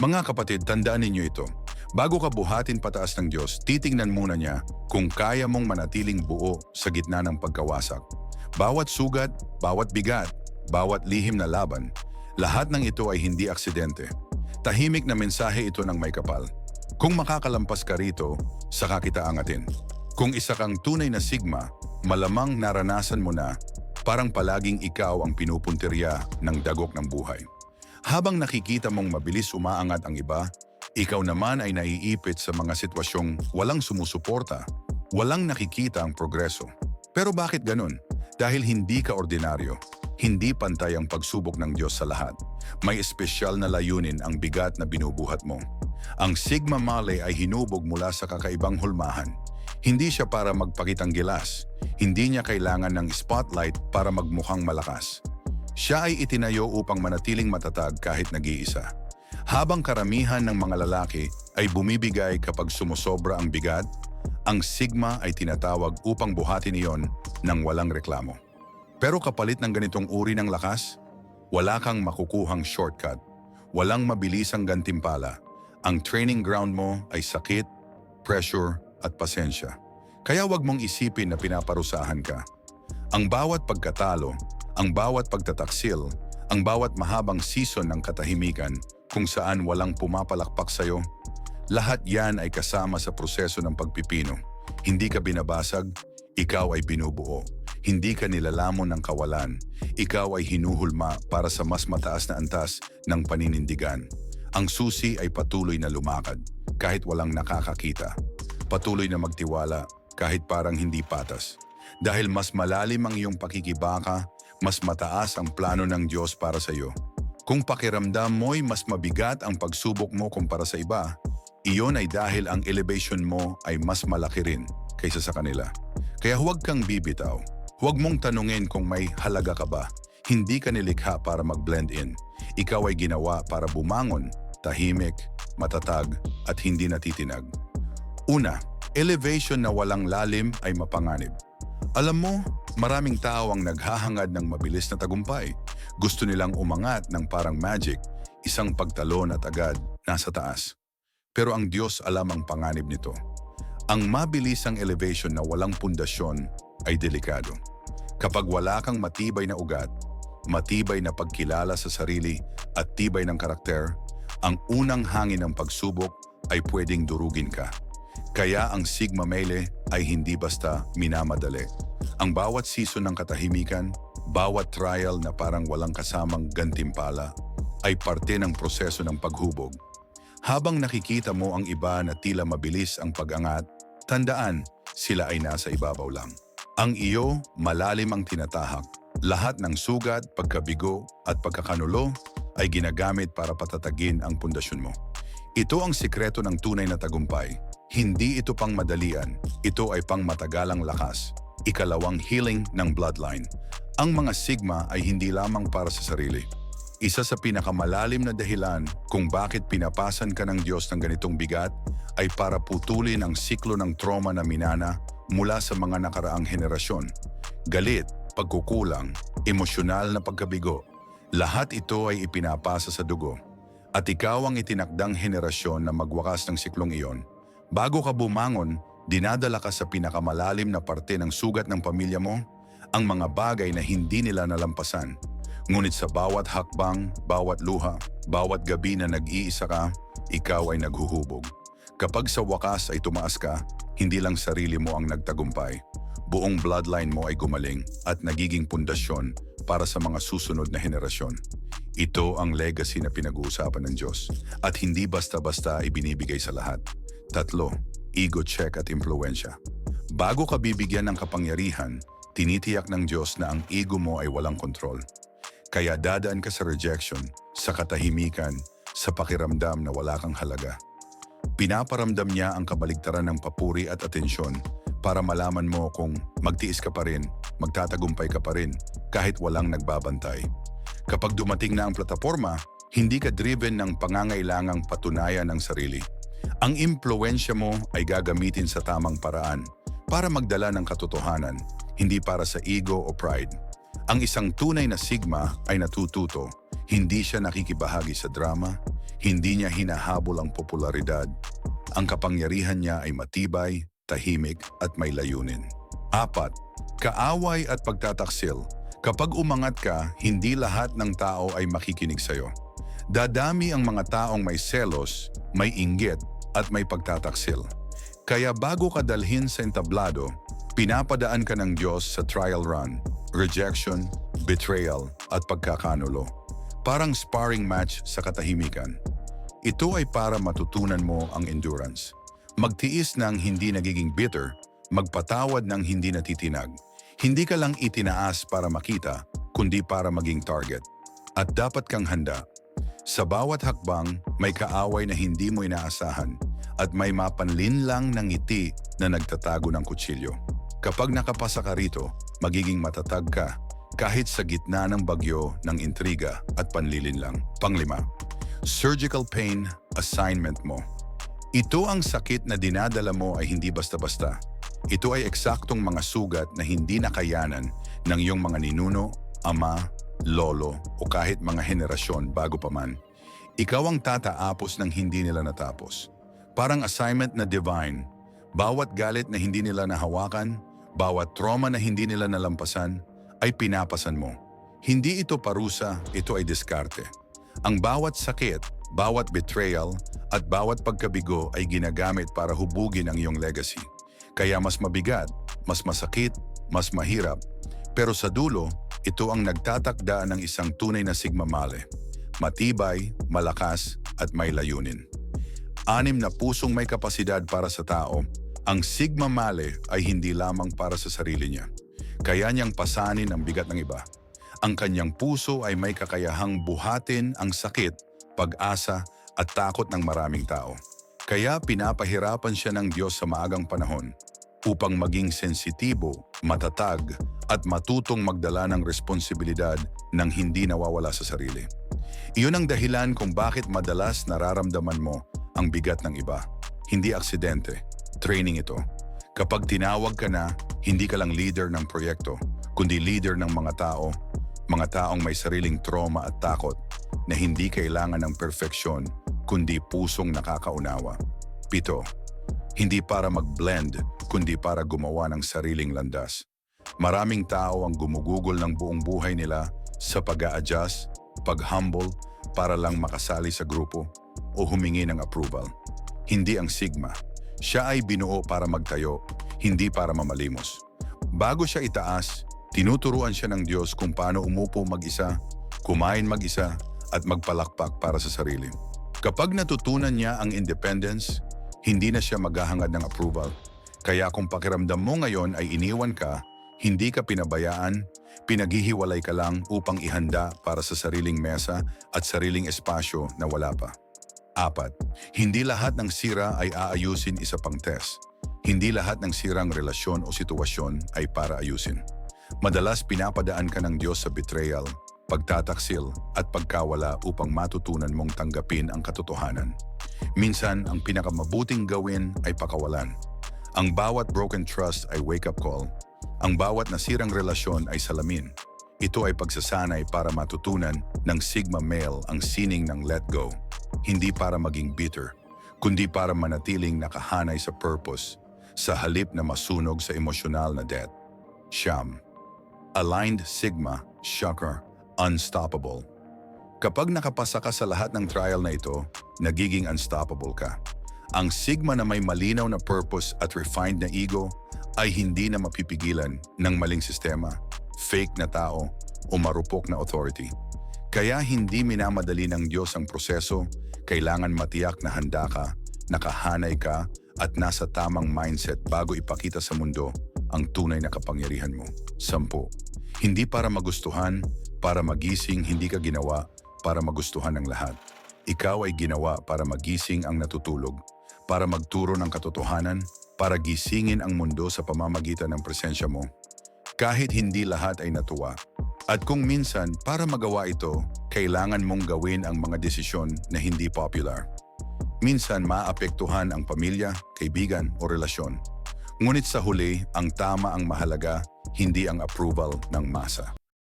Mga kapatid, tandaan ninyo ito. Bago ka buhatin pataas ng Diyos, titingnan muna niya kung kaya mong manatiling buo sa gitna ng pagkawasak. Bawat sugat, bawat bigat, bawat lihim na laban, lahat ng ito ay hindi aksidente. Tahimik na mensahe ito ng may kapal. Kung makakalampas ka rito, saka kita angatin. Kung isa kang tunay na sigma, malamang naranasan mo na parang palaging ikaw ang pinupuntirya ng dagok ng buhay. Habang nakikita mong mabilis umaangat ang iba, ikaw naman ay naiipit sa mga sitwasyong walang sumusuporta, walang nakikita ang progreso. Pero bakit ganun? Dahil hindi ka ordinaryo, hindi pantay ang pagsubok ng Diyos sa lahat. May espesyal na layunin ang bigat na binubuhat mo. Ang Sigma Male ay hinubog mula sa kakaibang hulmahan. Hindi siya para magpakitang gilas. Hindi niya kailangan ng spotlight para magmukhang malakas. Siya ay itinayo upang manatiling matatag kahit nag-iisa. Habang karamihan ng mga lalaki ay bumibigay kapag sumusobra ang bigat, ang sigma ay tinatawag upang buhatin iyon ng walang reklamo. Pero kapalit ng ganitong uri ng lakas, wala kang makukuhang shortcut, walang mabilisang gantimpala. Ang training ground mo ay sakit, pressure at pasensya. Kaya wag mong isipin na pinaparusahan ka. Ang bawat pagkatalo, ang bawat pagtataksil, ang bawat mahabang season ng katahimikan kung saan walang pumapalakpak sa'yo, lahat yan ay kasama sa proseso ng pagpipino. Hindi ka binabasag, ikaw ay binubuo. Hindi ka nilalamon ng kawalan. Ikaw ay hinuhulma para sa mas mataas na antas ng paninindigan. Ang susi ay patuloy na lumakad kahit walang nakakakita. Patuloy na magtiwala kahit parang hindi patas. Dahil mas malalim ang iyong pakikibaka, mas mataas ang plano ng Diyos para sa iyo. Kung pakiramdam mo'y mas mabigat ang pagsubok mo kumpara sa iba, iyon ay dahil ang elevation mo ay mas malaki rin kaysa sa kanila. Kaya huwag kang bibitaw. Huwag mong tanungin kung may halaga ka ba. Hindi ka nilikha para mag-blend in. Ikaw ay ginawa para bumangon, tahimik, matatag, at hindi natitinag. Una, elevation na walang lalim ay mapanganib. Alam mo, maraming tao ang naghahangad ng mabilis na tagumpay. Gusto nilang umangat ng parang magic, isang pagtalon at agad nasa taas. Pero ang Diyos alam ang panganib nito. Ang mabilisang elevation na walang pundasyon ay delikado. Kapag wala kang matibay na ugat, matibay na pagkilala sa sarili at tibay ng karakter, ang unang hangin ng pagsubok ay pwedeng durugin ka. Kaya ang Sigma Mele ay hindi basta minamadali. Ang bawat season ng katahimikan, bawat trial na parang walang kasamang gantimpala, ay parte ng proseso ng paghubog. Habang nakikita mo ang iba na tila mabilis ang pag-angat, tandaan, sila ay nasa ibabaw lang. Ang iyo, malalim ang tinatahak. Lahat ng sugat, pagkabigo at pagkakanulo ay ginagamit para patatagin ang pundasyon mo. Ito ang sikreto ng tunay na tagumpay. Hindi ito pang madalian, ito ay pang matagalang lakas. Ikalawang healing ng bloodline. Ang mga sigma ay hindi lamang para sa sarili. Isa sa pinakamalalim na dahilan kung bakit pinapasan ka ng Diyos ng ganitong bigat ay para putulin ang siklo ng trauma na minana mula sa mga nakaraang henerasyon. Galit, pagkukulang, emosyonal na pagkabigo, lahat ito ay ipinapasa sa dugo. At ikaw ang itinakdang henerasyon na magwakas ng siklong iyon. Bago ka bumangon, dinadala ka sa pinakamalalim na parte ng sugat ng pamilya mo, ang mga bagay na hindi nila nalampasan. Ngunit sa bawat hakbang, bawat luha, bawat gabi na nag-iisa ka, ikaw ay naghuhubog. Kapag sa wakas ay tumaas ka, hindi lang sarili mo ang nagtagumpay. Buong bloodline mo ay gumaling at nagiging pundasyon para sa mga susunod na henerasyon. Ito ang legacy na pinag-uusapan ng Diyos at hindi basta-basta ibinibigay sa lahat. Tatlo, ego check at impluensya. Bago ka bibigyan ng kapangyarihan, tinitiyak ng Diyos na ang ego mo ay walang kontrol. Kaya dadaan ka sa rejection, sa katahimikan, sa pakiramdam na wala kang halaga. Pinaparamdam niya ang kabaligtaran ng papuri at atensyon para malaman mo kung magtiis ka pa rin, magtatagumpay ka pa rin, kahit walang nagbabantay. Kapag dumating na ang plataforma, hindi ka driven ng pangangailangang patunayan ng sarili. Ang impluensya mo ay gagamitin sa tamang paraan para magdala ng katotohanan, hindi para sa ego o pride. Ang isang tunay na sigma ay natututo, hindi siya nakikibahagi sa drama, Hindi niya hinahabol ang popularidad. Ang kapangyarihan niya ay matibay, tahimik at may layunin. Apat, kaaway at pagtataksil. Kapag umangat ka, hindi lahat ng tao ay makikinig sa'yo. Dadami ang mga taong may selos, may inggit at may pagtataksil. Kaya bago ka dalhin sa entablado, pinapadaan ka ng Diyos sa trial run, rejection, betrayal at pagkakanulo. Parang sparring match sa katahimikan. Ito ay para matutunan mo ang endurance. Magtiis ng hindi nagiging bitter, magpatawad ng hindi natitinag. Hindi ka lang itinaas para makita, kundi para maging target. At dapat kang handa. Sa bawat hakbang, may kaaway na hindi mo inaasahan at may mapanlin lang ng ngiti na nagtatago ng kutsilyo. Kapag nakapasa ka rito, magiging matatag ka kahit sa gitna ng bagyo ng intriga at panlilin lang. Panglima, surgical pain assignment mo. Ito ang sakit na dinadala mo ay hindi basta-basta. Ito ay eksaktong mga sugat na hindi nakayanan ng iyong mga ninuno, ama, lolo o kahit mga henerasyon bago pa man. Ikaw ang tataapos ng hindi nila natapos. Parang assignment na divine, bawat galit na hindi nila nahawakan, bawat trauma na hindi nila nalampasan, ay pinapasan mo. Hindi ito parusa, ito ay diskarte. Ang bawat sakit, bawat betrayal, at bawat pagkabigo ay ginagamit para hubugin ang iyong legacy. Kaya mas mabigat, mas masakit, mas mahirap. Pero sa dulo, ito ang nagtatakda ng isang tunay na Sigma Male. Matibay, malakas, at may layunin. Anim na pusong may kapasidad para sa tao, ang Sigma Male ay hindi lamang para sa sarili niya. Kaya niyang pasanin ang bigat ng iba. Ang kanyang puso ay may kakayahang buhatin ang sakit, pag-asa at takot ng maraming tao. Kaya pinapahirapan siya ng Diyos sa maagang panahon upang maging sensitibo, matatag at matutong magdala ng responsibilidad ng hindi nawawala sa sarili. Iyon ang dahilan kung bakit madalas nararamdaman mo ang bigat ng iba. Hindi aksidente, training ito. Kapag tinawag ka na, hindi ka lang leader ng proyekto, kundi leader ng mga tao, mga taong may sariling trauma at takot na hindi kailangan ng perfeksyon, kundi pusong nakakaunawa. Pito, hindi para mag-blend, kundi para gumawa ng sariling landas. Maraming tao ang gumugugol ng buong buhay nila sa pag adjust pag-humble para lang makasali sa grupo o humingi ng approval. Hindi ang Sigma. Siya ay binuo para magtayo, hindi para mamalimos. Bago siya itaas, tinuturuan siya ng Diyos kung paano umupo mag-isa, kumain mag-isa, at magpalakpak para sa sarili. Kapag natutunan niya ang independence, hindi na siya maghahangad ng approval. Kaya kung pakiramdam mo ngayon ay iniwan ka, hindi ka pinabayaan, pinaghihiwalay ka lang upang ihanda para sa sariling mesa at sariling espasyo na wala pa. Apat, hindi lahat ng sira ay aayusin isa pang test. Hindi lahat ng sirang relasyon o sitwasyon ay para ayusin. Madalas pinapadaan ka ng Diyos sa betrayal, pagtataksil at pagkawala upang matutunan mong tanggapin ang katotohanan. Minsan, ang pinakamabuting gawin ay pakawalan. Ang bawat broken trust ay wake-up call. Ang bawat nasirang relasyon ay salamin. Ito ay pagsasanay para matutunan ng Sigma male ang sining ng let go. Hindi para maging bitter, kundi para manatiling nakahanay sa purpose, sa halip na masunog sa emosyonal na debt. Siyam. Aligned Sigma, Shocker, Unstoppable. Kapag nakapasa ka sa lahat ng trial na ito, nagiging unstoppable ka. Ang Sigma na may malinaw na purpose at refined na ego ay hindi na mapipigilan ng maling sistema, fake na tao o marupok na authority. Kaya hindi minamadali ng Diyos ang proseso, kailangan matiyak na handa ka, nakahanay ka at nasa tamang mindset bago ipakita sa mundo ang tunay na kapangyarihan mo. Sampu. Hindi para magustuhan, para magising hindi ka ginawa para magustuhan ng lahat. Ikaw ay ginawa para magising ang natutulog, para magturo ng katotohanan, para gisingin ang mundo sa pamamagitan ng presensya mo. Kahit hindi lahat ay natuwa. At kung minsan, para magawa ito, kailangan mong gawin ang mga desisyon na hindi popular. Minsan maapektuhan ang pamilya, kaibigan o relasyon. Ngunit sa huli, ang tama ang mahalaga, hindi ang approval ng masa.